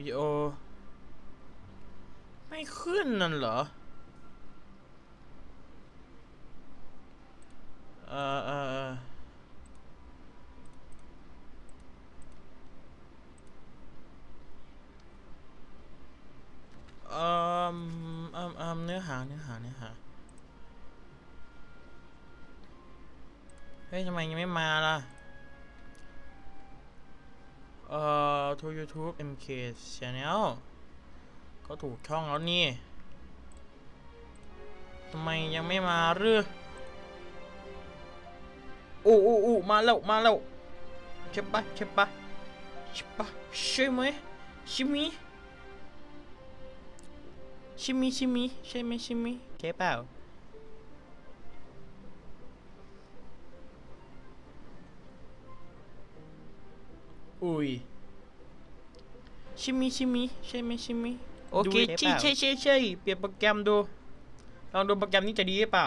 วิดีโอ ไม่ขึ้นนั่นเหรอ เออเออเออเอมเออเนื้อหา เนื้อหา เนื้อหา เฮ้ย ทำไมยังไม่มาล่ะ เอ่อ to YouTube MK Channel ก็ถูกช่องแล้วนี่ทำไมยังไม่มาหรืออู้อู้อู้มาแล้ว มาแล้วใช่ปะใช่ปะใช่ปะใช่ไหมช่มิช่มิช่มิใช่ไหมช่มิใช่เปล่าอุ้ย ชิมิชิมิใช่ไหมชิมิโอเคดูใช่ใช่ใช่เปล่าใช่ใช่เปลี่ยนโปรแกรมดูลองดูโปรแกรมนี้จะดีหรือเปล่า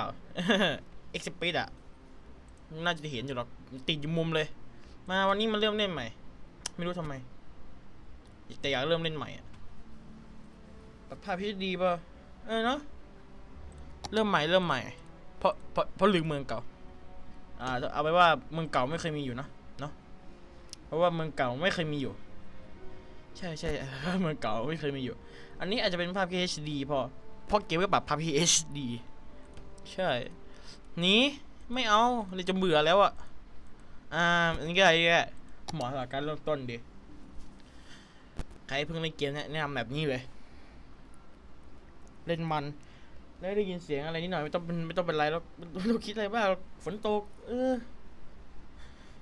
เอ็กซ์เพรสอะน่าจะเห็นอยู่หรอกติดอยู่มุมเลย มาวันนี้มาเริ่มเล่นใหม่ ไม่รู้ทำไม แต่อยากเริ่มเล่นใหม่อะปรับภาพพี่ดีป่ะเออเนาะเริ่มใหม่เริ่มใหม่ เพราะเพราะเพราะลืมเมืองเก่า อ่าเอาไปว่าเมืองเก่าไม่เคยมีอยู่เนอะเนาะเพราะว่าเมืองเก่าไม่เคยมีอยู่ ใช่ใช่เมืองเก่าไม่เคยมีอยู่ อันนี้อาจจะเป็นภาพ HD พอเพราะเกมก็ปรับภาพ HD ใช่นี้ไม่เอาเลยจะเบื่อแล้วอะอ่าอันนี้ก็อะไรแกเหมาะสำหรับการเริ่มต้นดีใครเพิ่งเล่นเกมเนี่ยแนะนำแบบนี้เลย เล่นมันแล้วได้ยินเสียงอะไรนิดหน่อยไม่ต้องเป็นไม่ต้องเป็นไรแล้วไม่ต้องคิดอะไรบ้างฝนตก เออ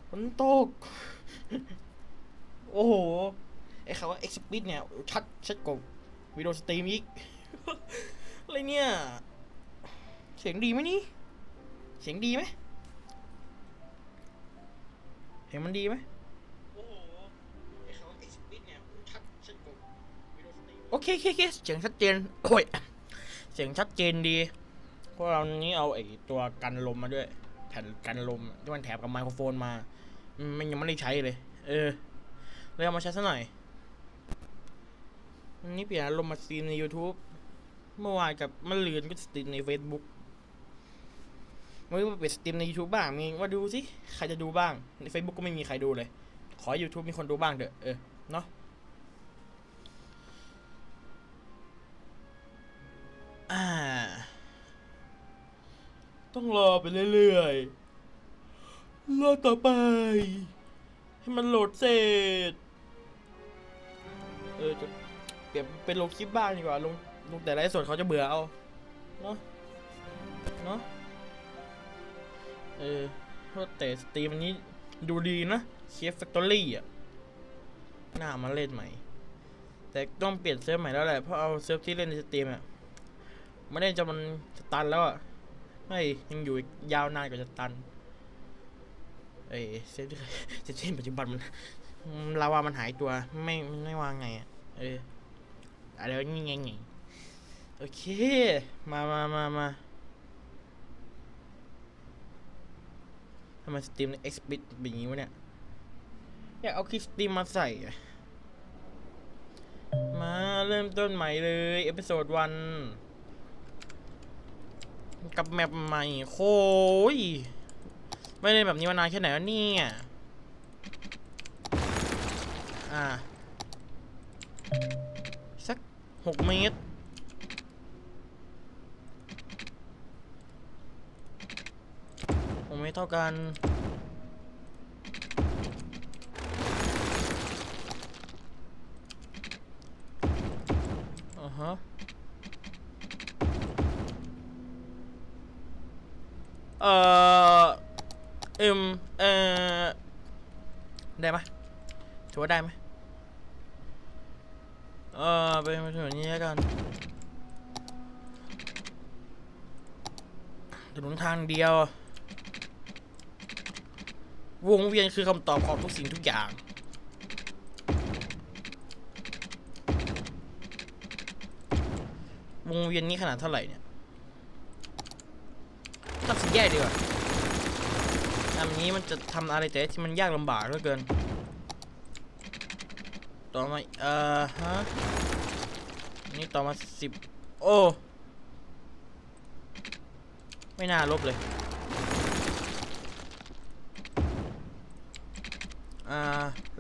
ฝนตก โอ้โห อ้คำว่า explicit เนี่ย ชัดชัดกว่าวิดีโอสตรีมอีก อะไรเนี่ย เสียงดีไหมนี่ เสียงดีไหมเสียงมันดีไหมโอ้โหไอ้คำว่า explicit เนี่ยชัดชัดกว่าวิดีโอสตรีมโอเคโอเคโอเคเสียงชัดเจนโอ้ยเสียงชัดเจนดี เพราะเรานี้เอาไอ้ตัวกันลมมาด้วย แผ่นกันลมที่มันแถบกับไมโครโฟนมา มันยังไม่ได้ใช้เลย เออ เลยเอามาใช้ซะหน่อยวั นนี้เปลี่ยนอารมณ์มาสตรีมใน YouTube เมื่อวานกับเมื่อลืนก็สตรีมใน Facebook วันนี้มาเปิดสตรีมใน YouTube บ้างมีว่าดูสิใครจะดูบ้าง ใน Facebook ก็ไม่มีใครดูเลย ขอ YouTube มีคนดูบ้างเถอะเออเนาะต้องรอไปเรื่อยๆ รอต่อไป ให้มันโหลดเสร็จ เออจะ เปลี่ยนเป็นลงคลิปบ้างดีกว่าลงลงแต่ไลฟ์สดเขาจะเบื่อเอาเนาะเนาะเออเพราะแต่สตรีมอันนี้ดูดีนะเชฟแฟคทอรี่อะน่ามาเล่นใหม่ แต่ต้องเปลี่ยนเซิร์ฟใหม่แล้วแหละเพราะเอาเซิร์ฟที่เล่นในสตรีมอะไม่ได้จะมันจะตันแล้วอะไม่ยังอยู่อีกยาวนานกว่าจะตันเอ้ยเซฟที่เซฟที่ปัจจุบันมันมันลาวามันหายตัวไม่ไม่วางไงอะเออ อะไรวะนี่ไงงโอเค มามามามาทำไมสตรีมใน X bit เป็นอย่างงี้วะเนี่ย อยากเอาคลิปสตรีมมาใส่ มาเริ่มต้นใหม่เลย เอพิโซดวัน กับแมปใหม่โค้ยไม่เล่นแบบนี้มานานแค่ไหนแล้วเนี่ย อ่า หกเมตร หกเมตรเท่ากัน อ่าฮะเอ่อมเอ่อได้ไหมถือว่าได้ไหมเออไปมาถึงนี้แล้วกันถนนทางเดียว วงเวียนคือคำตอบของทุกสิ่งทุกอย่าง วงเวียนนี้ขนาดเท่าไหร่เนี่ยตัดสินแยกดีกว่าอันนี้มันจะทำอะไรแต่ที่มันยากลำบากเหลือเกิน ต่อมาเอ่อฮะ นี่ต่อมาสิบโอ้ ไม่น่าลบเลย อ่า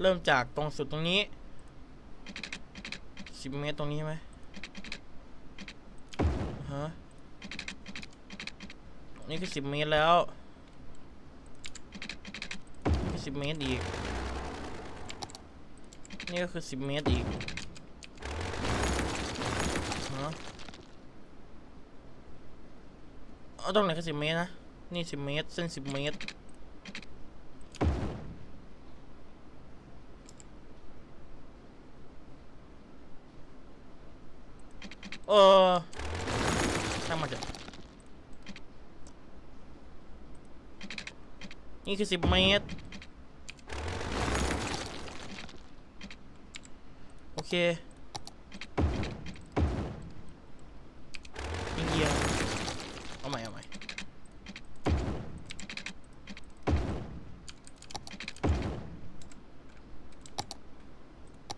เริ่มจากตรงสุดตรงนี้สิบเมตรตรงนี้ใช่ไหมฮะนี่คือสิบเมตรแล้วนี่คือสิบเมตรอีก นี่ก็คือสิบเมตรอีกฮะ เอาตรงไหนคือสิบเมตรนะ นี่สิบเมตร เส้นสิบเมตร เออช่างมันเถอะนี่คือสิบเมตร โอเคยิงเกียร์เอาใหม่เอาใหม่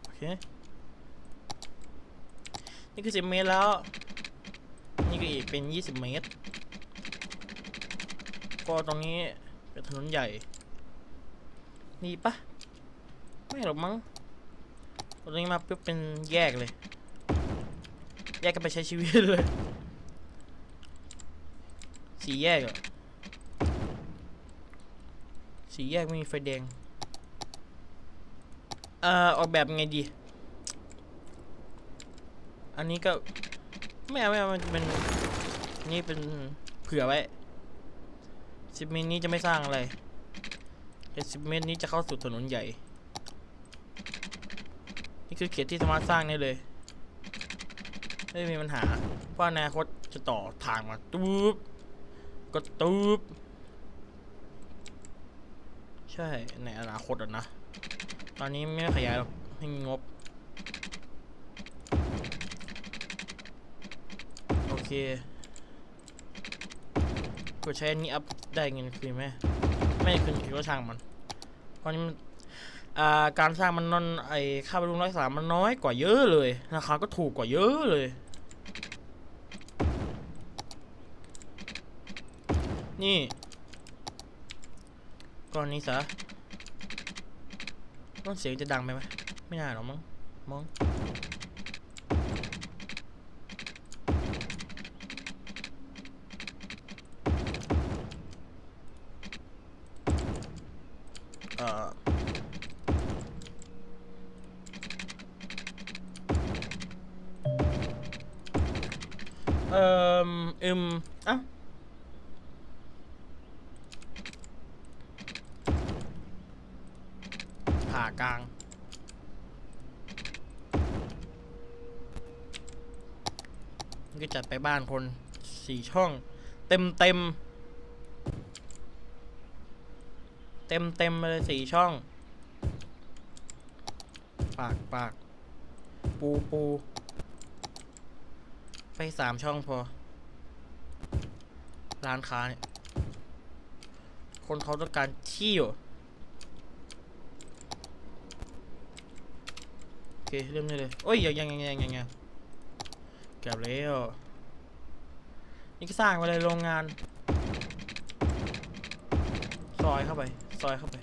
โอเค นี่คือ สิบเมตรแล้ว นี่ก็อีกเป็นยี่สิบเมตร ก็ตรงนี้เป็นถนนใหญ่ นี่ปะไม่หรอกมั้ง ตรงนี้มาปุ๊บเป็นแยกเลย แยกกันไปใช้ชีวิตเลย สี่แยกเหรอสี่แยกไม่มีไฟแดง เอ่อ ออกแบบไงดี อันนี้ก็ไม่เอาไม่เอามันเป็นนี่เป็นเผื่อไว้สิบเมตรนี้จะไม่สร้างอะไรแต่สิบเมตรนี้จะเข้าสู่ถนนใหญ่ นี่คือเขตที่สามารถสร้างได้เลย ไม่มีปัญหา เพราะอนาคตจะต่อทางมาตุ๊บก็ตุ๊บใช่ในอนาคตอะนะ ตอนนี้ไม่ขยายหรอกไม่มีงบ โอเค กดใช้อันนี้อัพได้เงินคืนไหมไม่ได้คืนคือก็ช่างมัน เพราะนี่มันการสร้างมันนอนไอค่าบำรุงรักษามันน้อยกว่าเยอะเลยราคาก็ถูกกว่าเยอะเลย นี่ก้อนนี้ซะต้นเสียงจะดังไปไหมไม่น่าหรอกมั้งมั้ง เอ่อเอ่ออึมเอ้าผ่ากลาง นี่ ก็จัดไปบ้านคนสี่ช่อง เต็มเต็ม เต็มเต็มเลยสี่ช่อง ปากปาก ปูปูไปสามช่องพอ ร้านค้าเนี่ย คนเขาต้องการที่อยู่โอเค เริ่มได้เลย โอ้ยยังยังยังยังยังยัง เกือบแล้วนี่ก็สร้างไปเลยโรงงาน ซอยเข้าไป ซอยเข้าไป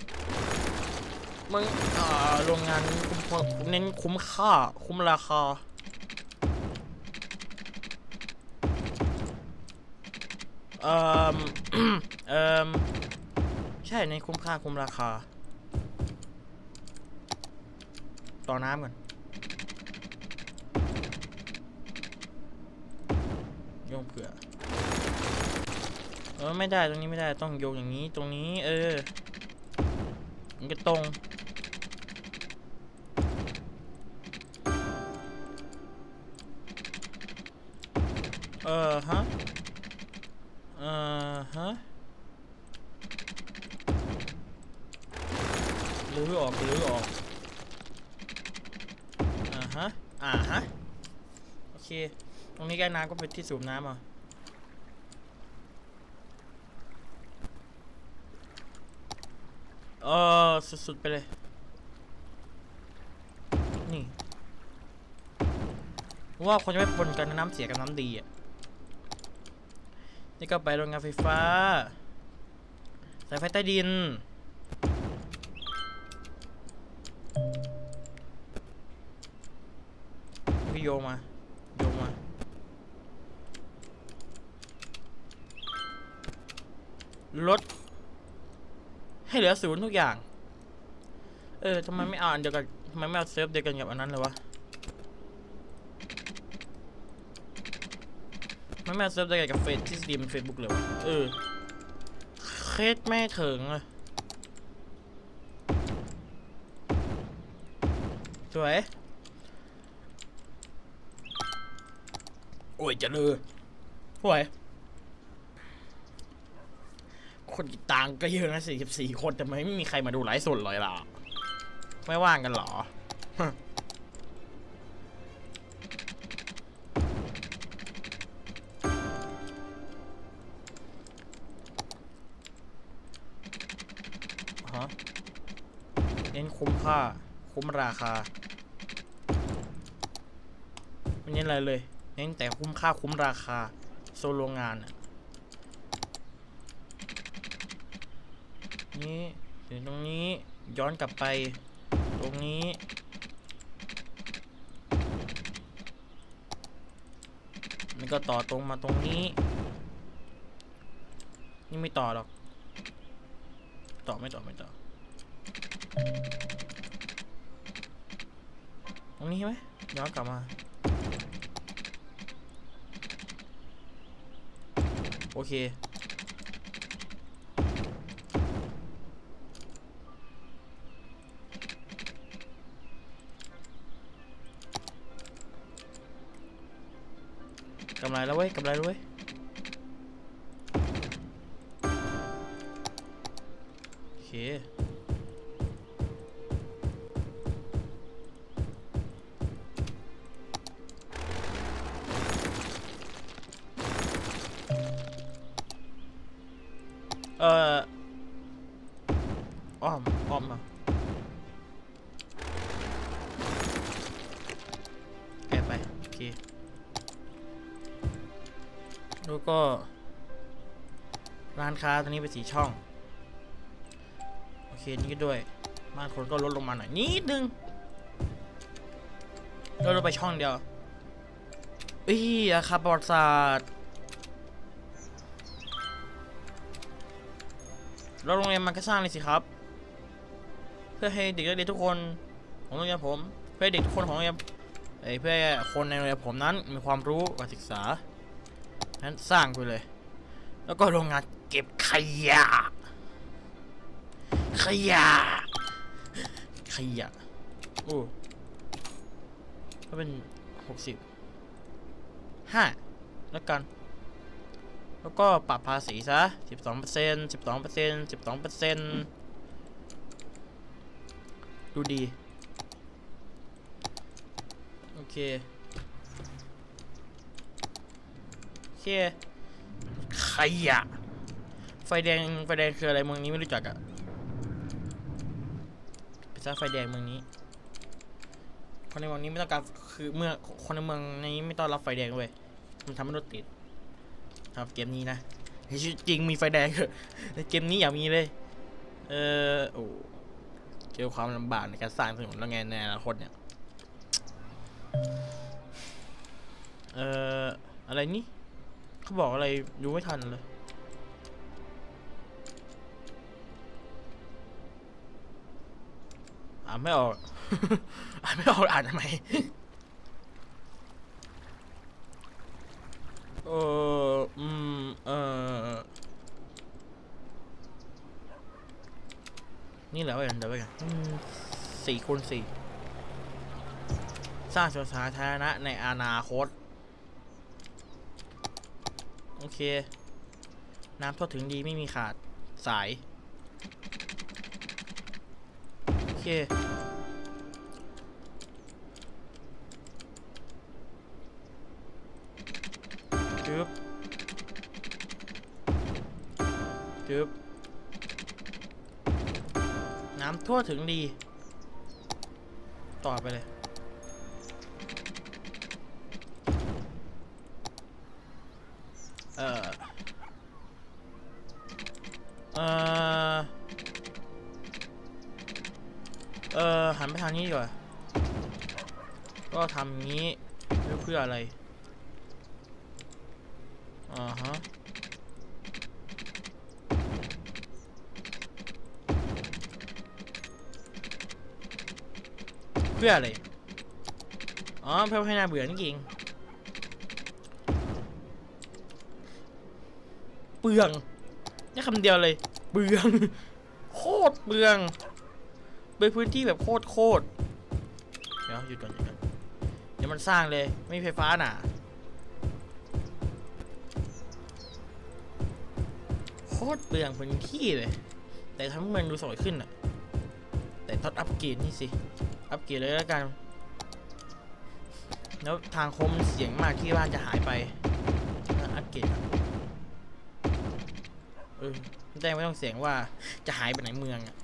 มึงอ่าโรงงานคุ้มเน้นคุ้มค่า คุ้มราคาเอ่อเอ่อใช่ในนคุ้มค่าคุ้มราคา ต่อน้ำก่อน งเผื่อเออไม่ได้ตรงนี้ไม่ได้ต้องโยงอย่างนี้ตรงนี้ เออ มันก็ตรง เออฮะ เออฮะรื้อออกรื้อออก อ่าฮะ อ่าฮะ โอเค ตรง นี้ใกล้น้ำก็เป็นที่สูบน้ำอะเออสุดๆไปเลย นี่ว่าคนจะไม่ปนกันน้ำเสียกับน้ำดีอะ นี่ก็ไปโรงงานไฟฟ้า สายไฟใต้ดินพี่โยมา ลด ให้เหลือศูนย์ทุกอย่าง เออทำไมไม่เอาอันเดียวกันทำไมไม่เอาเซิร์ฟเดียวกันกับอันนั้นเลยวะทำไมไม่เอาเซิร์ฟเดียวกันกับเฟซที่สตรีมเฟซบุ๊กเลยวะเออเคสไม่ถึงเลยสวย โอ้ยเจะเลยห่วย คนติตามก็เยอะนะสี่สิบสี่คนแต่ไม่มีใครมาดูไลฟ์สดเลยล่ะ ไม่ว่างกันหรอฮะเน้นคุ้มค่า คุ้มราคาไม่เน้นอะไรเลย เน้นแต่คุ้มค่าคุ้มราคา โซโรงงานอะ นี่ถึงตรงนี้ ย้อนกลับไป ตรงนี้มันก็ต่อตรงมาตรงนี้ นี่ไม่ต่อหรอก ต่อไม่ต่อไม่ต่อ ตรงนี้ไหมย้อนกลับมา โอเค กำไรแล้วเว้ยกำไรแล้วยโอเคเอ่ออ้อมอ้อมมาแอบไป โอเค แล้วก็ ร้านค้าตรงนี้เป็นสีช่อง โอเค นี่ก็ด้วยมาตรคนก็ลดลงมาหน่อยนิดนึงลดลงไปช่องเดียวอีอาคาประวัติศาสตร์แล้วโรงเรียนมันก็สร้างเลยสิครับ เพื่อให้เด็กนักเรียนทุกคนของโรงเรียนผม เพื่อให้เด็กทุกคนของโรงเรียนเพื่อคนในโรงเรียนผมนั้นมีความรู้การศึกษา นั้นสร้างไปเลย แล้วก็โรงงานเก็บขยะ ขยะ ขยะ โอ้ก็เป็นหกสิบห้าแล้วกัน แล้วก็ปรับภาษีซะสิบสองเปอร์เซ็นต์สิบสองเปอร์เซ็นต์สิบสองเปอร์เซ็นต์ดูดี โอเค โอเคขยะไฟแดงไฟแดงคืออะไรเมืองนี้ไม่รู้จักอะไปซะไฟแดงเมืองนี้ คนในเมืองนี้ไม่ต้องการคือเมื่อคนในเมืองนี้ไม่ต้อนรับไฟแดงเว้ยมันทำให้รถติด ครับเกมนี้นะจริงมีไฟแดงเถอะในเกมนี้อย่ามีเลย เออโอ้เจอความลำบากในการสร้างถนนแล้วไงในอนาคตเนี่ย เอ่อ อะไรนี่ เขาบอกอะไรดูไม่ทันเลยอ่านไม่ออก อ่านไม่ออกอ่านทำไมเอออืมเออนี่แหละเว้ยเดี๋ยวไปกันอืมสี่คูณสี่สร้างสวนสาธารณะในอนาคต โอเค น้ำทั่วถึงดีไม่มีขาดสาย โอเค จึ๊บ จึ๊บ น้ำทั่วถึงดี ต่อไปเลย เออเออเออหันไปทางนี้ดีกว่า ก็ทำงี้เพื่อเพื่ออะไร อ่าฮะ เพื่ออะไร อ๋อ เพื่อให้หน่าเบื่อนี่เองเป ลืองนี่คำเดียวเลยเปลืองโคตรเปลืองเป็นพื้นที่แบบโคตรโคตรเดี๋ยวหยุดก่อนหยุดก่อนเดี๋ยวมันสร้างเลยไม่มีไฟฟ้าหนาโคตรเปลืองพื้นที่เลย แต่ทำให้เมืองดูสวยขึ้นอะแต่ต้องอัปเกรดนี่สิอัปเกรดเลยแล้วกันแล้วทางโค้งมันเสียงมากที่บ้านจะหายไปอะอัปเกรดอะ เออแต่ไม่ต้องเสียงว่าจะหายไปไหนเมืองอะ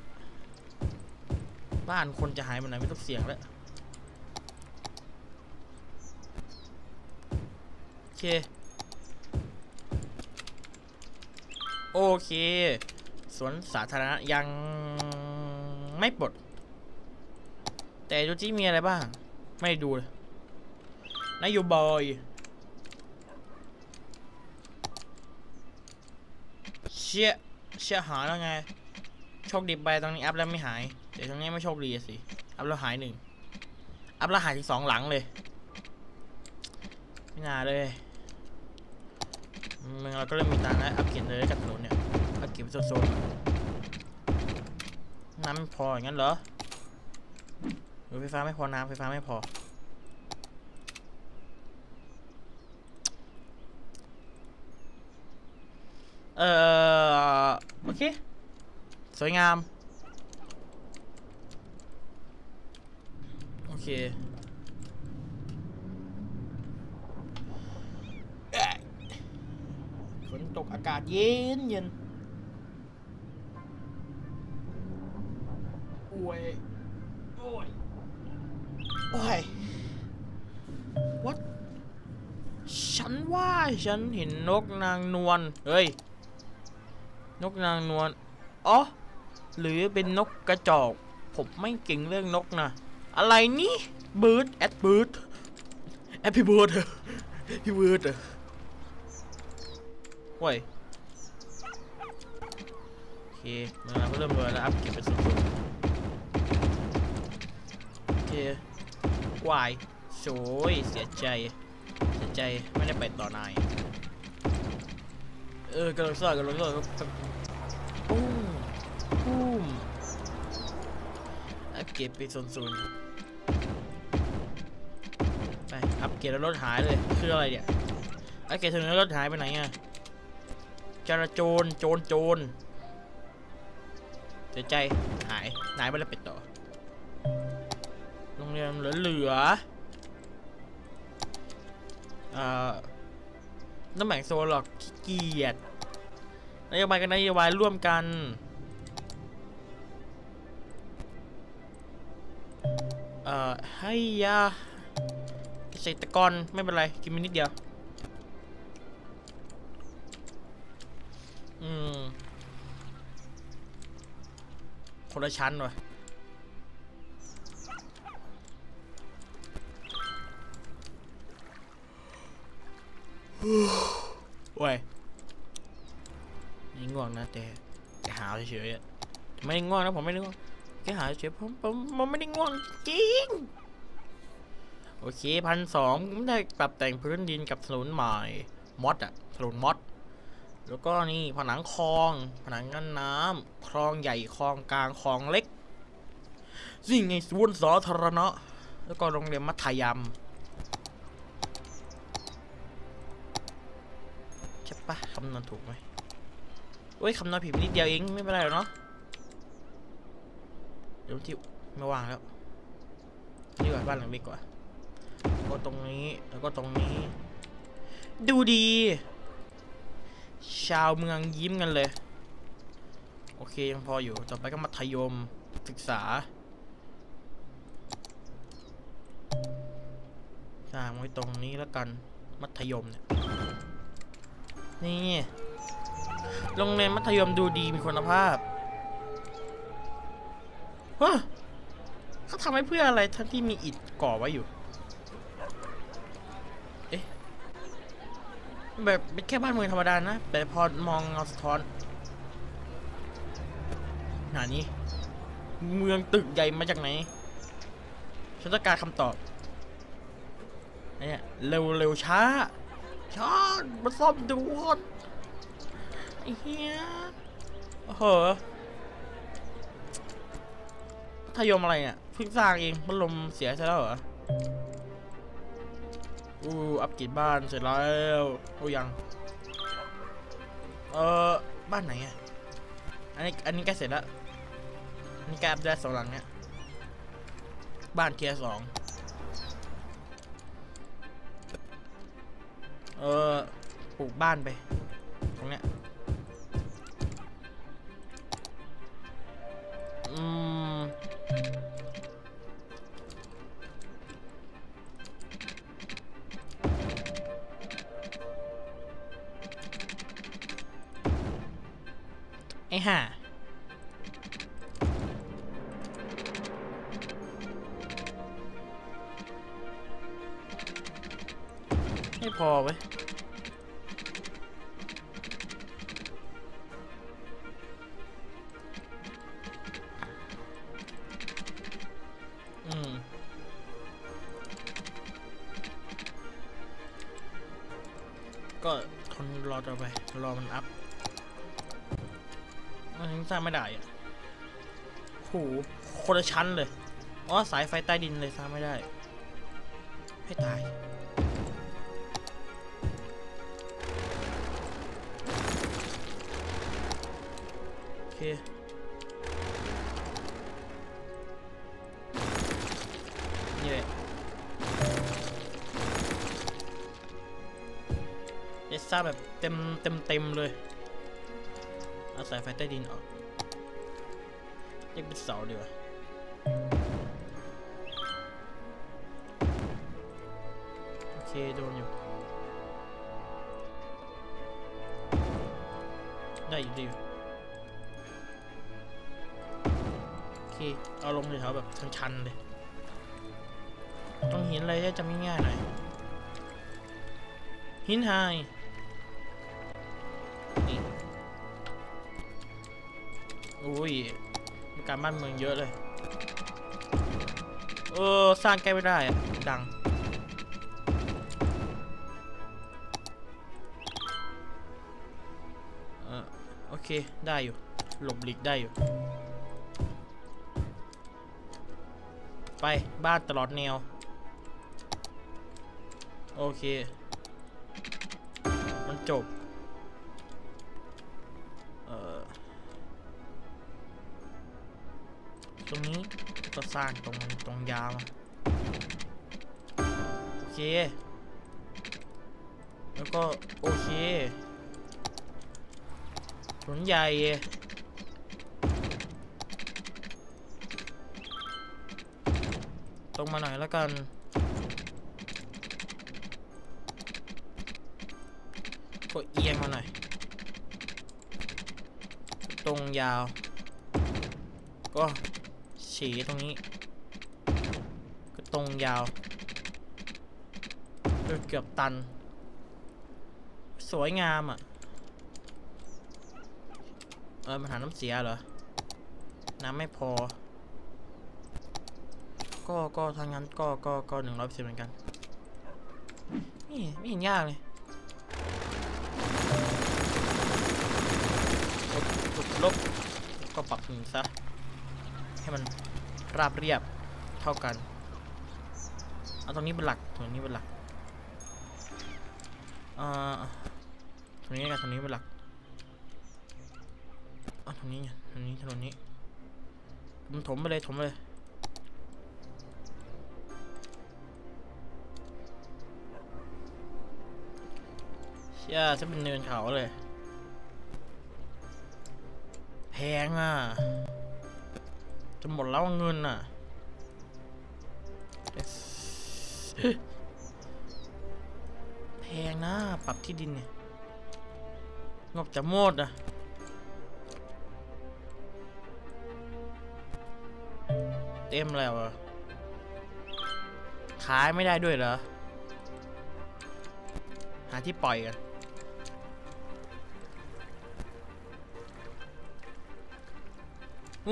บ้านคนจะหายไปไหนไม่ต้องเสียงแล้วโอเค โอเค สวนสาธารณะยังไม่ปลด แต่ดูจิมีอะไรบ้าง ไม่ด้ดูเลยนโยบายเชี่ยเชี่ยหายแล้วไง โชคดีไปตรงนี้อัพแล้วไม่หาย เดี๋ยวตรงนี้ไม่โชคดีสิ อัพแล้วหายหนึ่ง อัพแล้วหายถึงสองหลังเลย ไม่น่าเลยมึงเราก็เริ่มมีตังแล้ว อัพเกรเลยจากถนนเนี่ย อัพเกรดไปโซนๆน้ำไม่พออย่างนั้นเหรอหรือไฟฟ้าไม่พอ น้ำไฟฟ้าไม่พอเอ่อ เค สวยงาม โอเคแอะฝนตกอากาศเย็นเย็นโอ้ย โอ้ย โอ้ย what ฉันว่าฉันเห็นนกนางนวล เฮ้ย นกนางนวลอ๋อหรือเป็นนกกระจอก ผมไม่เก่งเรื่องนกนะ อะไรนี่ bird at bird happy bird happy bird โว้ยโอเคเมื่อเราก็เริ่มเลยแล้วอัพเก็บไปสุดๆโอเควายโสยเสียใจ เสียใจไม่ได้ไปต่อนาย เออกำลังสร้างกำลังสร้างปุ้มปุ้มอัพเก็บไปโซนๆไปอัพเกรดแล้วรถหายเลยคืออะไรเนี่ยอัพเกรดถึงแล้วรถหายไปไหนอะจราจรโจรโจรเสียใจหายหายไปแล้วไปต่อโรงเรียนเหลือเหลือเอ่อ น้ำแบ่งโซนหรอกขี้เกียจนโยบายกันนโยบายร่วมกัน เอ่อ ให้ยาเกษตรกรไม่เป็นไร กินไปนิดเดียว อืม คนละชั้นว่ะ โอ้ยนี่ง่วงนะแต่แต่หาวเฉยๆไม่ได้ง่วงนะผมไม่ได้ง่วงแค่หาวเฉยผมผมผมไม่ได้ง่วงจริงโอเคพันสองได้ปรับแต่งพื้นดินกับถนนใหม่มอดอะถนนมอดแล้วก็นี่ผนังคลอง ผนังกั้นน้ำคลองใหญ่คลองกลางคลองเล็กสิ่งไงสวนสาธารณะ แล้วก็โรงเรียนมัธยม คำนวณถูกไหมเว้ยคำนวณผิดนิดเดียวเองไม่เป็นไรหรอกเนาะเดี๋ยวที่ไม่ว่างแล้วนี่ก่อนบ้านหลังนี้กว่าก็ตรงนี้แล้วก็ตรงนี้ ดูดี ชาวเมืองยิ้มกันเลย โอเคยังพออยู่ต่อไปก็มัธยมศึกษาสร้างไว้ตรงนี้แล้วกันมัธยมเนี่ย นี่ โรงเรียนมัธยมดูดีมีคุณภาพเฮ้ยเขาทำไว้เพื่ออะไรทั้งที่มีอิฐก่อไว้อยู่ เอ๊ะ แบบเป็นแค่บ้านเมืองธรรมดานะ แต่พอมองเงาสะท้อนหานี้ เมืองตึกใหญ่มาจากไหน ฉันต้องการคำตอบไอ้เนี่ยเร็วเร็วช้า ช้ามาซ่อมดูวอดไอ้เหี้ยโอ้โหมัธยมอะไรเนี่ยเพิ่งสร้างเองพัดลมเสียใช่แล้วเหรออู้อัปเกรดบ้านเสร็จแล้วโอ้ยัง เออบ้านไหนอะอันนี้อันนี้ใกล้เสร็จแล้วอันนี้ใกอัปเดตสองหลังเนี่ยบ้านเทียสอง เออปลูกบ้านไป ตรงเนี้ย พอเว้ยอืมก็ทนรอต่อไป รอมันอัพมันยังสร้างไม่ได้อะโหคนละชั้นเลย อ๋อ สายไฟใต้ดินเลยสร้างไม่ได้ ให้ตาย โอเคนี่แหละเอสซ่าแบบเต็มเต็มเต็ม เอาสายไฟใต้ดินออกเรียเป็นเสาดีกว่าโอเค เอาลงแถวแบบชันๆเลย ต้องหินอะไรที่จะไม่ง่ายหน่อย หินไฮนี่อุ้ยการบ้านเมืองเยอะเลย เออ สร้างใกล้ไม่ได้ดังเออโอเค ได้อยู่ หลบหลีกได้อยู่ ไปบ้านตลอดแนว โอเค มันจบ เอ่อ ตรงนี้ก็สร้างตรงตรงยาวโอเค แล้วก็ โอเคถนนใหญ่ งมาหน่อยแล้วกัน ก็เอียงมาหน่อย ตรงยาว ก็ฉีตรงนี้ ก็ตรงยาวเกือบตัน สวยงามอะ เออมันหาน้ำเสียเหรอ น้ำไม่พอ ก็ก็ทางนั้นก็ก็ก็หนึ่งร้อยเปอร์เซ็นต์เหมือนกันนี่ไม่เห็นยากเลยลบลบลบก็ปรับหนึ่งซะ ให้มันราบเรียบเท่ากัน เอาตรงนี้เป็นหลักตรงนี้เป็นหลักอ่าตรงนี้กันตรงนี้เป็นหลักอะตรงนี้ไงตรงนี้ถนนนี้ผมถมไปเลยถมไปเลย ชี่ยจะเป็นเนินเขาเลย แพงอะ จะหมดแล้วเงินอะ แพงนะ ปรับที่ดินเนี่ย งบจะหมดอะเต็มแล้วอะขายไม่ได้ด้วยเหรอ หาที่ปล่อยกัน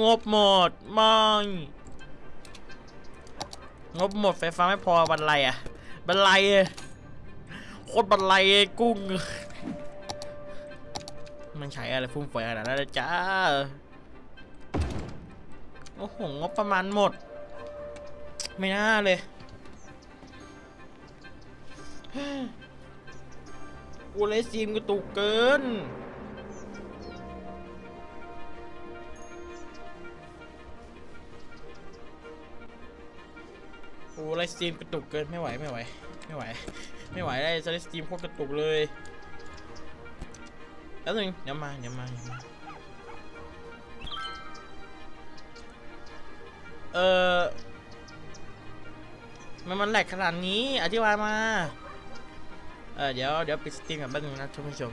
งบหมด ไม่ งบหมดไฟฟ้าไม่พอบันไลอะบันไลโคตรบันไลกุ้ง มันใช้อะไรฟุ่มเฟือยขนาดนั้นจ้า โอ้โห งบประมาณหมด ไม่น่าเลยอูเลยซีมกระตุกเกิน ไลฟ์สตรีมกระตุกเกินไม่ไหวไม่ไหว ไม่ไหว ไม่ไหวได้ไลฟ์สตรีมโคตรกระตุกเลยแล้วหนึ่งเดี๋ยวมาเดี๋ยวมาเดี๋ยวมาเออมันมันแหลกขนาดนี้อธิบายมา เออเดี๋ยวเดี๋ยวปิดสตรีมกับแป๊บนึงนะท่านผู้ชม